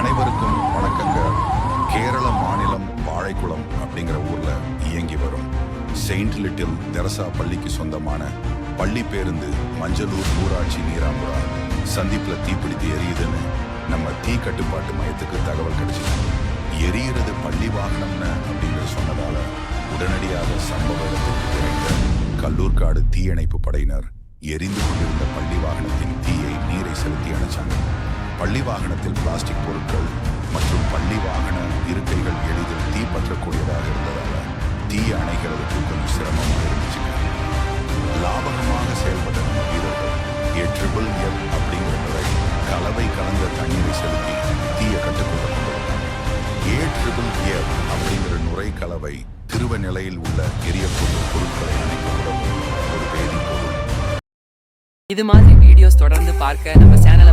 அனைவருக்கும் வணக்கங்க. கேரள மாநிலம் வாழைக்குளம் அப்படிங்கிற ஊர்ல இயங்கி வரும். செயின்ட் லிட்டில் தெரசா பள்ளிக்கு சொந்தமான பள்ளி பேருந்து மஞ்சளூர் ஊராட்சி நீராம்புரா சந்திப்புல தீப்பிடித்து எரியுதுன்னு நம்ம தீ கட்டுப்பாட்டு மையத்துக்கு தகவல் கிடைச்சது. எரியிறது பள்ளி வாகனம்னு அப்படிங்கிற சொன்னதால உடனடியாக சம்பவ இடத்துக்கு விரைந்த கல்லூர்காடு தீயணைப்பு படையினர் எரிந்து கொண்டிருந்த பள்ளி வாகனத்தின் தீயை நீரை செலுத்தி அணைச்சாங்க. பள்ளி வாகனத்தில் பிளாஸ்டிக் பொருட்கள் மற்றும் பள்ளி வாகன இருக்கைகள் எளிதில் தீ பற்றக்கூடியதாக தீ அணைக்கிறதுக்கு கொஞ்சம் சிரமமாக இருந்துச்சு. லாபகமாக செயல்பட்ட நம்ம வீரர்கள் ஏ ட்ரிபிள் எஃப் அப்படிங்கிற கலவை கலந்த தண்ணீரை செலுத்தி தீயை கட்டுக்கொள்ள ஏ ட்ரிபிள் எஃப் அப்படிங்கிற நுரை கலவை திருவ நிலையில் உள்ள எரியக்கூடிய பொருட்களை அணைக்க ஒரு வேதிப்பொருள் இது மாதிரி வீடியோஸ் தொடர்ந்து பார்க்க நம்ம சேனலை